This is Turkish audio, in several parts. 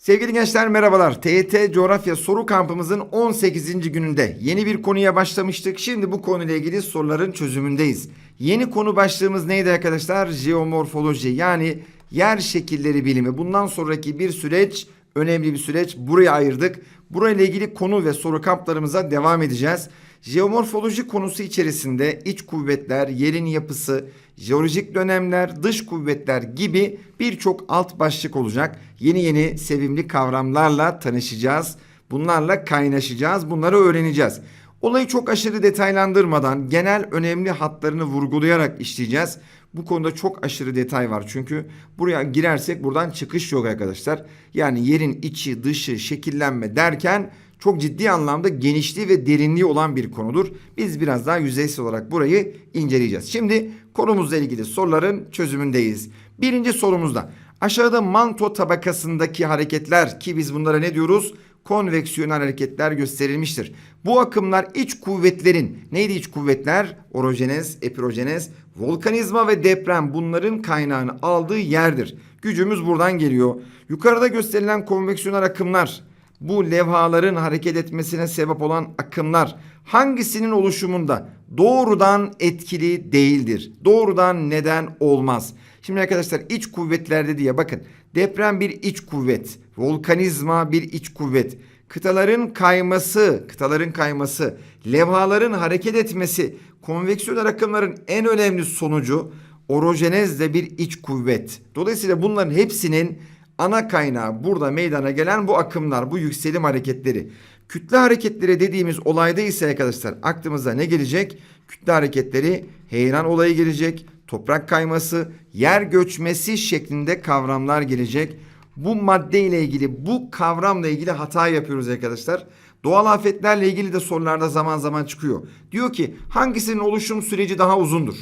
Sevgili gençler merhabalar. TYT Coğrafya Soru Kampımızın 18. gününde yeni bir konuya başlamıştık. Şimdi bu konuyla ilgili soruların çözümündeyiz. Yeni konu başlığımız neydi arkadaşlar? Jeomorfoloji yani yer şekilleri bilimi. Bundan sonraki bir süreç, önemli bir süreç. Buraya ayırdık. Burayla ilgili konu ve soru kamplarımıza devam edeceğiz. Jeomorfoloji konusu içerisinde iç kuvvetler, yerin yapısı, jeolojik dönemler, dış kuvvetler gibi birçok alt başlık olacak. Yeni yeni sevimli kavramlarla tanışacağız. Bunlarla kaynaşacağız. Bunları öğreneceğiz. Olayı çok aşırı detaylandırmadan genel önemli hatlarını vurgulayarak işleyeceğiz. Bu konuda çok aşırı detay var çünkü buraya girersek buradan çıkış yok arkadaşlar. Yani yerin içi, dışı, şekillenme derken çok ciddi anlamda genişliği ve derinliği olan bir konudur. Biz biraz daha yüzeysel olarak burayı inceleyeceğiz. Şimdi konumuzla ilgili soruların çözümündeyiz. Birinci sorumuzda aşağıda manto tabakasındaki hareketler ki biz bunlara ne diyoruz? Konveksiyonel hareketler gösterilmiştir. Bu akımlar iç kuvvetlerin neydi iç kuvvetler? Orojenez, epirojenez, volkanizma ve deprem bunların kaynağını aldığı yerdir. Gücümüz buradan geliyor. Yukarıda gösterilen konveksiyonel akımlar bu levhaların hareket etmesine sebep olan akımlar hangisinin oluşumunda doğrudan etkili değildir? Doğrudan neden olmaz? Şimdi arkadaşlar iç kuvvetlerde diye bakın. Deprem bir iç kuvvet, volkanizma bir iç kuvvet. Kıtaların kayması, kıtaların kayması, levhaların hareket etmesi, konveksiyonel akımların en önemli sonucu orojenez de bir iç kuvvet. Dolayısıyla bunların hepsinin ana kaynağı burada meydana gelen bu akımlar, bu yükselim hareketleri. Kütle hareketleri dediğimiz olayda ise arkadaşlar aklımıza ne gelecek? Kütle hareketleri heyelan olayı gelecek, toprak kayması, yer göçmesi şeklinde kavramlar gelecek. Bu madde ile ilgili, bu kavramla ilgili hata yapıyoruz arkadaşlar. Doğal afetlerle ilgili de sorularda zaman zaman çıkıyor. Diyor ki hangisinin oluşum süreci daha uzundur?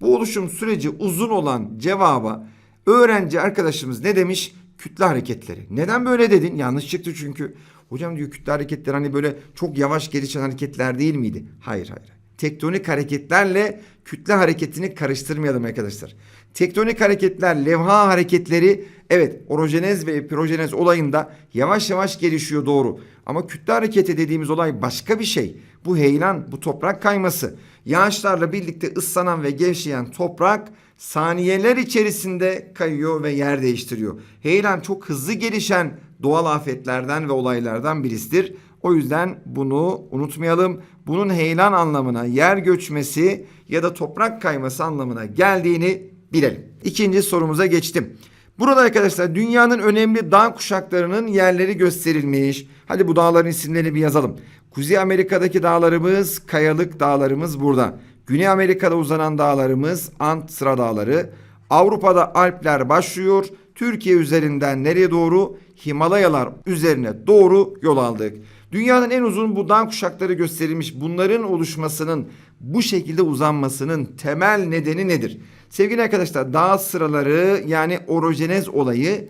Bu oluşum süreci uzun olan cevaba öğrenci arkadaşımız ne demiş? Kütle hareketleri. Neden böyle dedin? Yanlış çıktı çünkü. Hocam diyor kütle hareketleri hani böyle çok yavaş gelişen hareketler değil miydi? Hayır hayır. Tektonik hareketlerle kütle hareketini karıştırmayalım arkadaşlar. Tektonik hareketler, levha hareketleri evet orojenez ve epirojenez olayında yavaş yavaş gelişiyor doğru. Ama kütle hareketi dediğimiz olay başka bir şey. Bu heyelan, bu toprak kayması. Yağışlarla birlikte ıslanan ve gevşeyen toprak saniyeler içerisinde kayıyor ve yer değiştiriyor. Heyelan çok hızlı gelişen doğal afetlerden ve olaylardan birisidir. O yüzden bunu unutmayalım. Bunun heyelan anlamına yer göçmesi ya da toprak kayması anlamına geldiğini bilelim. İkinci sorumuza geçtim. Burada arkadaşlar dünyanın önemli dağ kuşaklarının yerleri gösterilmiş. Hadi bu dağların isimlerini bir yazalım. Kuzey Amerika'daki dağlarımız, kayalık dağlarımız burada. Güney Amerika'da uzanan dağlarımız Ant Sıra Dağları. Avrupa'da Alpler başlıyor. Türkiye üzerinden nereye doğru? Himalayalar üzerine doğru yol aldık. Dünyanın en uzun bu dağ kuşakları gösterilmiş. Bunların oluşmasının bu şekilde uzanmasının temel nedeni nedir? Sevgili arkadaşlar dağ sıraları yani orojenez olayı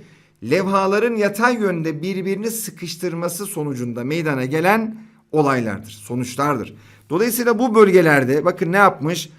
levhaların yatay yönde birbirini sıkıştırması sonucunda meydana gelen olaylardır, sonuçlardır. Dolayısıyla bu bölgelerde bakın ne yapmış?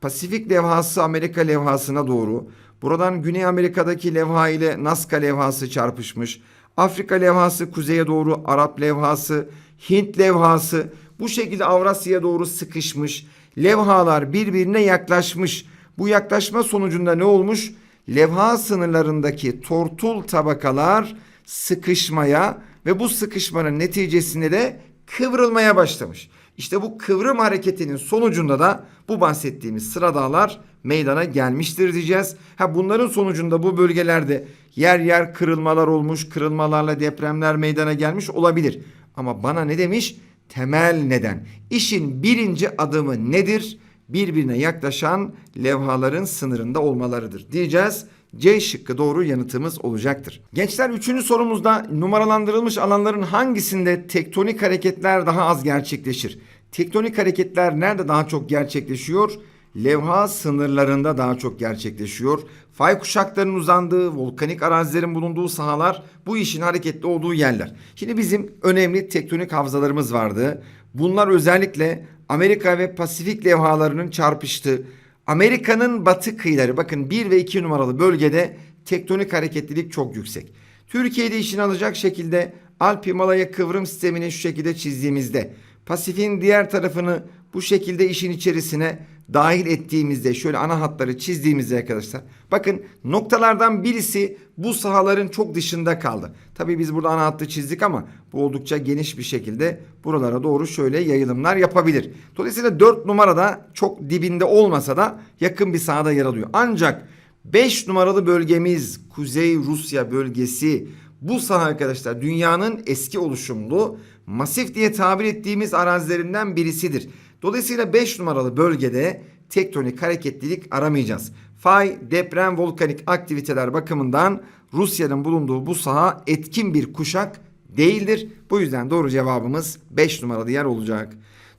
Pasifik levhası Amerika levhasına doğru. Buradan Güney Amerika'daki levha ile Nazca levhası çarpışmış. Afrika levhası kuzeye doğru Arap levhası, Hint levhası bu şekilde Avrasya'ya doğru sıkışmış. Levhalar birbirine yaklaşmış. Bu yaklaşma sonucunda ne olmuş? Levha sınırlarındaki tortul tabakalar sıkışmaya ve bu sıkışmanın neticesinde de kıvrılmaya başlamış. İşte bu kıvrım hareketinin sonucunda da bu bahsettiğimiz sıra dağlar meydana gelmiştir diyeceğiz. Ha bunların sonucunda bu bölgelerde yer yer kırılmalar olmuş, kırılmalarla depremler meydana gelmiş olabilir. Ama bana ne demiş? Temel neden. İşin birinci adımı nedir? Birbirine yaklaşan levhaların sınırında olmalarıdır diyeceğiz. C şıkkı doğru yanıtımız olacaktır. Gençler üçüncü sorumuzda numaralandırılmış alanların hangisinde tektonik hareketler daha az gerçekleşir? Tektonik hareketler nerede daha çok gerçekleşiyor? Levha sınırlarında daha çok gerçekleşiyor. Fay kuşaklarının uzandığı, volkanik arazilerin bulunduğu sahalar bu işin hareketli olduğu yerler. Şimdi bizim önemli tektonik havzalarımız vardı. Bunlar özellikle Amerika ve Pasifik levhalarının çarpıştığı Amerika'nın batı kıyıları bakın 1 ve 2 numaralı bölgede tektonik hareketlilik çok yüksek. Türkiye'de işini alacak şekilde Alp Himalaya kıvrım sistemini şu şekilde çizdiğimizde Pasifik'in diğer tarafını bu şekilde işin içerisine dahil ettiğimizde şöyle ana hatları çizdiğimizde arkadaşlar bakın noktalardan birisi bu sahaların çok dışında kaldı. Tabii biz burada ana hattı çizdik ama bu oldukça geniş bir şekilde buralara doğru şöyle yayılımlar yapabilir. Dolayısıyla 4 numarada çok dibinde olmasa da yakın bir sahada yer alıyor. Ancak 5 numaralı bölgemiz Kuzey Rusya bölgesi bu saha arkadaşlar dünyanın eski oluşumlu masif diye tabir ettiğimiz arazilerinden birisidir. Dolayısıyla 5 numaralı bölgede tektonik hareketlilik aramayacağız. Fay, deprem, volkanik aktiviteler bakımından Rusya'nın bulunduğu bu saha etkin bir kuşak değildir. Bu yüzden doğru cevabımız 5 numaralı yer olacak.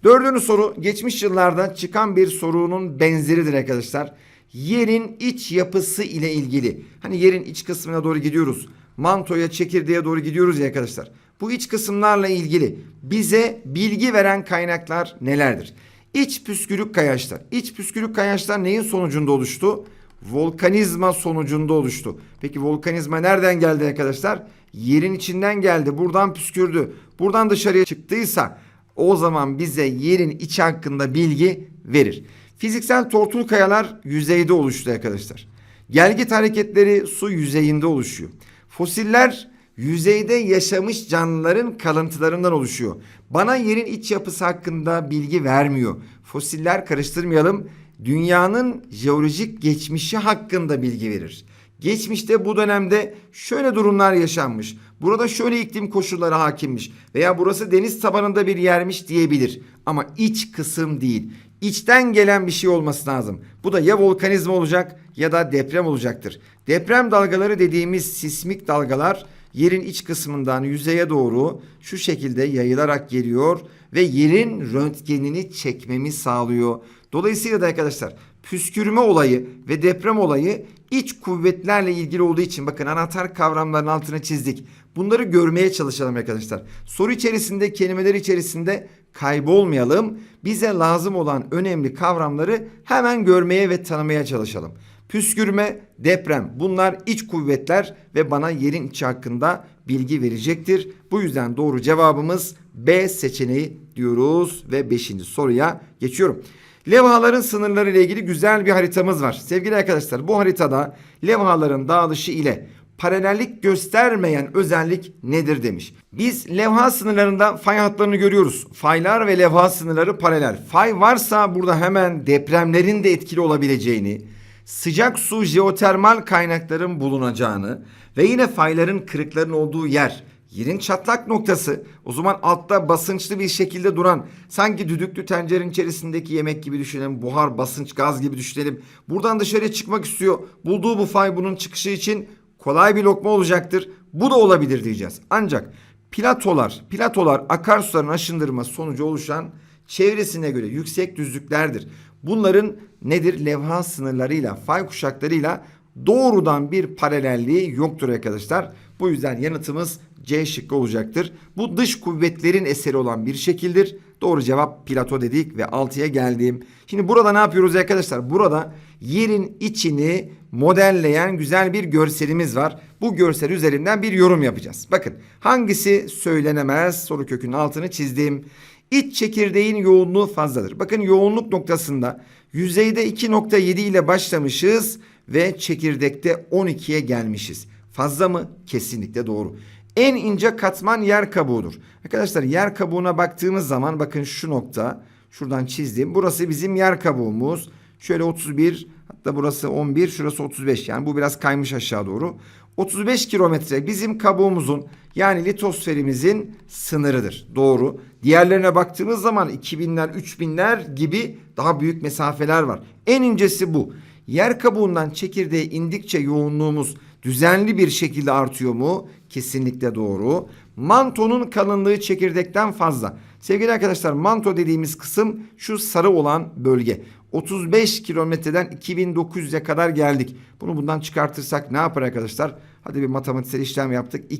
Dördüncü soru geçmiş yıllarda çıkan bir sorunun benzeridir arkadaşlar. Yerin iç yapısı ile ilgili. Hani yerin iç kısmına doğru gidiyoruz. Mantoya, çekirdeğe doğru gidiyoruz ya arkadaşlar. Bu iç kısımlarla ilgili bize bilgi veren kaynaklar nelerdir? İç püskürük kayaçlar. İç püskürük kayaçlar neyin sonucunda oluştu? Volkanizma sonucunda oluştu. Peki volkanizma nereden geldi arkadaşlar? Yerin içinden geldi. Buradan püskürdü. Buradan dışarıya çıktıysa o zaman bize yerin içi hakkında bilgi verir. Fiziksel tortul kayalar yüzeyde oluştu arkadaşlar. Gelgit hareketleri su yüzeyinde oluşuyor. Fosiller yüzeyde yaşamış canlıların kalıntılarından oluşuyor. Bana yerin iç yapısı hakkında bilgi vermiyor. Fosiller karıştırmayalım. Dünyanın jeolojik geçmişi hakkında bilgi verir. Geçmişte bu dönemde şöyle durumlar yaşanmış. Burada şöyle iklim koşulları hakimmiş veya burası deniz tabanında bir yermiş diyebilir. Ama iç kısım değil. İçten gelen bir şey olması lazım. Bu da ya volkanizma olacak ya da deprem olacaktır. Deprem dalgaları dediğimiz sismik dalgalar yerin iç kısmından yüzeye doğru şu şekilde yayılarak geliyor ve yerin röntgenini çekmemi sağlıyor. Dolayısıyla da arkadaşlar püskürme olayı ve deprem olayı iç kuvvetlerle ilgili olduğu için bakın anahtar kavramların altına çizdik. Bunları görmeye çalışalım arkadaşlar. Soru içerisinde kelimeler içerisinde kaybolmayalım. Bize lazım olan önemli kavramları hemen görmeye ve tanımaya çalışalım. Püskürme, deprem bunlar iç kuvvetler ve bana yerin içi hakkında bilgi verecektir. Bu yüzden doğru cevabımız B seçeneği diyoruz ve 5. soruya geçiyorum. Levhaların sınırları ile ilgili güzel bir haritamız var. Sevgili arkadaşlar bu haritada levhaların dağılışı ile paralellik göstermeyen özellik nedir demiş. Biz levha sınırlarında fay hatlarını görüyoruz. Faylar ve levha sınırları paralel. Fay varsa burada hemen depremlerin de etkili olabileceğini, sıcak su jeotermal kaynakların bulunacağını ve yine fayların kırıkların olduğu yer. Yerin çatlak noktası. O zaman altta basınçlı bir şekilde duran sanki düdüklü tencerenin içerisindeki yemek gibi düşünelim buhar basınç gaz gibi düşünelim. Buradan dışarıya çıkmak istiyor. Bulduğu bu fay bunun çıkışı için kolay bir lokma olacaktır. Bu da olabilir diyeceğiz. Ancak platolar platolar akarsuların aşındırma sonucu oluşan çevresine göre yüksek düzlüklerdir. Bunların nedir? Levha sınırlarıyla, fay kuşaklarıyla doğrudan bir paralelliği yoktur arkadaşlar. Bu yüzden yanıtımız C şıkkı olacaktır. Bu dış kuvvetlerin eseri olan bir şekildir. Doğru cevap plato dedik ve 6'ya geldim. Şimdi burada ne yapıyoruz arkadaşlar? Burada yerin içini modelleyen güzel bir görselimiz var. Bu görsel üzerinden bir yorum yapacağız. Bakın hangisi söylenemez? Soru kökünün altını çizdim. İç çekirdeğin yoğunluğu fazladır. Bakın yoğunluk noktasında yüzeyde 2.7 ile başlamışız ve çekirdekte 12'ye gelmişiz. Fazla mı? Kesinlikle doğru. En ince katman yer kabuğudur. Arkadaşlar yer kabuğuna baktığımız zaman bakın şu nokta şuradan çizdim. Burası bizim yer kabuğumuz. Şöyle 31 hatta burası 11 şurası 35 yani bu biraz kaymış aşağı doğru. 35 kilometre bizim kabuğumuzun yani litosferimizin sınırıdır. Doğru. Diğerlerine baktığımız zaman 2000'ler 3000'ler gibi daha büyük mesafeler var. En incesi bu. Yer kabuğundan çekirdeğe indikçe yoğunluğumuz düzenli bir şekilde artıyor mu? Kesinlikle doğru. Mantonun kalınlığı çekirdekten fazla. Sevgili arkadaşlar manto dediğimiz kısım şu sarı olan bölge. 35 kilometreden 2900'e kadar geldik. Bunu bundan çıkartırsak ne yapar arkadaşlar? Hadi bir matematiksel işlem yaptık.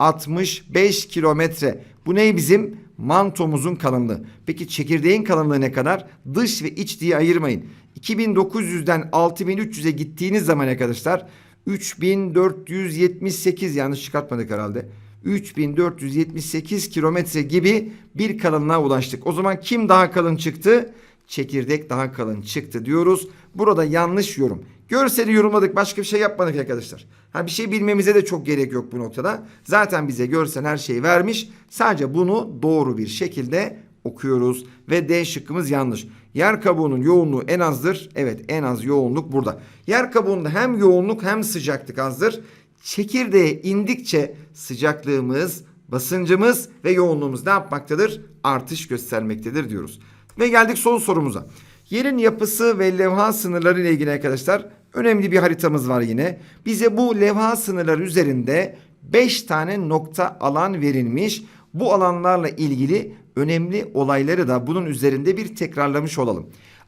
2865 kilometre. Bu ne bizim? Mantomuzun kalınlığı. Peki çekirdeğin kalınlığı ne kadar? Dış ve iç diye ayırmayın. 2900'den 6300'e gittiğiniz zaman arkadaşlar 3478 yanlış çıkartmadık herhalde. 3478 kilometre gibi bir kalınlığa ulaştık. O zaman kim daha kalın çıktı? Çekirdek daha kalın çıktı diyoruz. Burada yanlış yorum. Görseli yorumladık başka bir şey yapmadık arkadaşlar. Ha bir şey bilmemize de çok gerek yok bu noktada. Zaten bize görsel her şeyi vermiş. Sadece bunu doğru bir şekilde okuyoruz. Ve D şıkkımız yanlış. Yer kabuğunun yoğunluğu en azdır. Evet en az yoğunluk burada. Yer kabuğunda hem yoğunluk hem sıcaklık azdır. Çekirdeğe indikçe sıcaklığımız, basıncımız ve yoğunluğumuz ne yapmaktadır? Artış göstermektedir diyoruz. Ve geldik son sorumuza. Yerin yapısı ve levha sınırları ile ilgili arkadaşlar önemli bir haritamız var yine. Bize bu levha sınırları üzerinde 5 tane nokta alan verilmiş. Bu alanlarla ilgili önemli olayları da bunun üzerinde bir tekrarlamış olalım.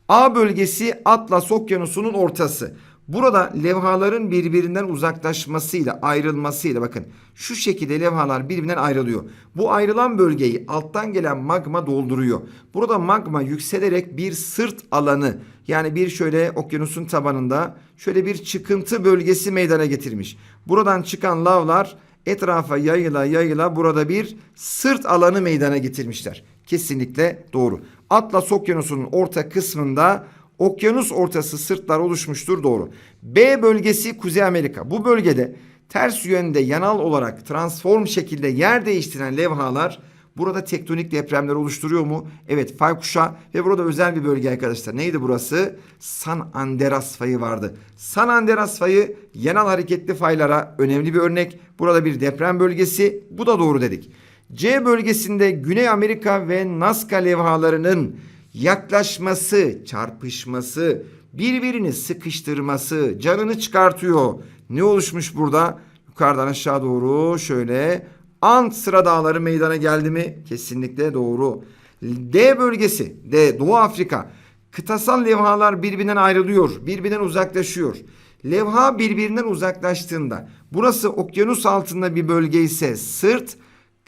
A bölgesi Atlas Okyanusu'nun ortası. Burada levhaların birbirinden uzaklaşmasıyla, ayrılmasıyla bakın şu şekilde levhalar birbirinden ayrılıyor. Bu ayrılan bölgeyi alttan gelen magma dolduruyor. Burada magma yükselerek bir sırt alanı yani bir şöyle okyanusun tabanında şöyle bir çıkıntı bölgesi meydana getirmiş. Buradan çıkan lavlar etrafa yayıla yayıla burada bir sırt alanı meydana getirmişler. Kesinlikle doğru. Atlas Okyanusu'nun orta kısmında okyanus ortası sırtlar oluşmuştur doğru. B bölgesi Kuzey Amerika. Bu bölgede ters yönde yanal olarak transform şekilde yer değiştiren levhalar burada tektonik depremler oluşturuyor mu? Evet fay kuşağı ve burada özel bir bölge arkadaşlar. Neydi burası? San Andreas fayı vardı. San Andreas fayı yanal hareketli faylara önemli bir örnek. Burada bir deprem bölgesi. Bu da doğru dedik. C bölgesinde Güney Amerika ve Nazca levhalarının yaklaşması, çarpışması, birbirini sıkıştırması, canını çıkartıyor. Ne oluşmuş burada? Yukarıdan aşağı doğru şöyle Ant sıra dağları meydana geldi mi? Kesinlikle doğru. D bölgesi, D Doğu Afrika. Kıtasal levhalar birbirinden ayrılıyor, birbirinden uzaklaşıyor. Levha birbirinden uzaklaştığında burası okyanus altında bir bölge ise sırt,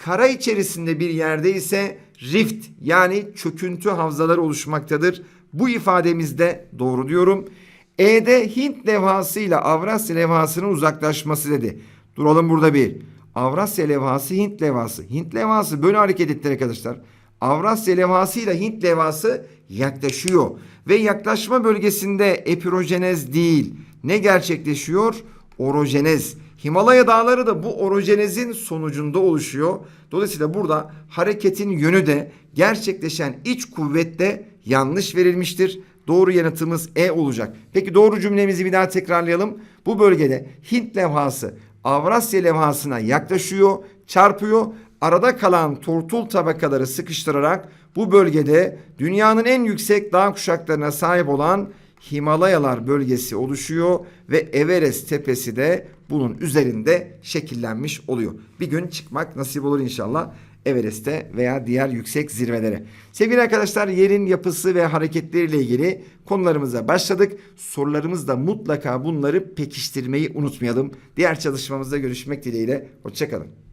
kara içerisinde bir yerde ise rift yani çöküntü havzaları oluşmaktadır. Bu ifademizde doğru diyorum. E'de Hint levhası ile Avrasya levhasının uzaklaşması dedi. Duralım burada bir. Avrasya levhası Hint levhası. Hint levhası böyle hareket etti arkadaşlar. Avrasya levhası ile Hint levhası yaklaşıyor. Ve yaklaşma bölgesinde epirojenez değil. Ne gerçekleşiyor? Orojenez. Himalaya dağları da bu orojenezin sonucunda oluşuyor. Dolayısıyla burada hareketin yönü de gerçekleşen iç kuvvette yanlış verilmiştir. Doğru yanıtımız E olacak. Peki doğru cümlemizi bir daha tekrarlayalım. Bu bölgede Hint levhası Avrasya levhasına yaklaşıyor, çarpıyor. Arada kalan tortul tabakaları sıkıştırarak bu bölgede dünyanın en yüksek dağ kuşaklarına sahip olan Himalayalar bölgesi oluşuyor ve Everest tepesi de bunun üzerinde şekillenmiş oluyor. Bir gün çıkmak nasip olur inşallah. Everest'e veya diğer yüksek zirvelere. Sevgili arkadaşlar yerin yapısı ve hareketleriyle ilgili konularımıza başladık. Sorularımızda mutlaka bunları pekiştirmeyi unutmayalım. Diğer çalışmamızda görüşmek dileğiyle. Hoşçakalın.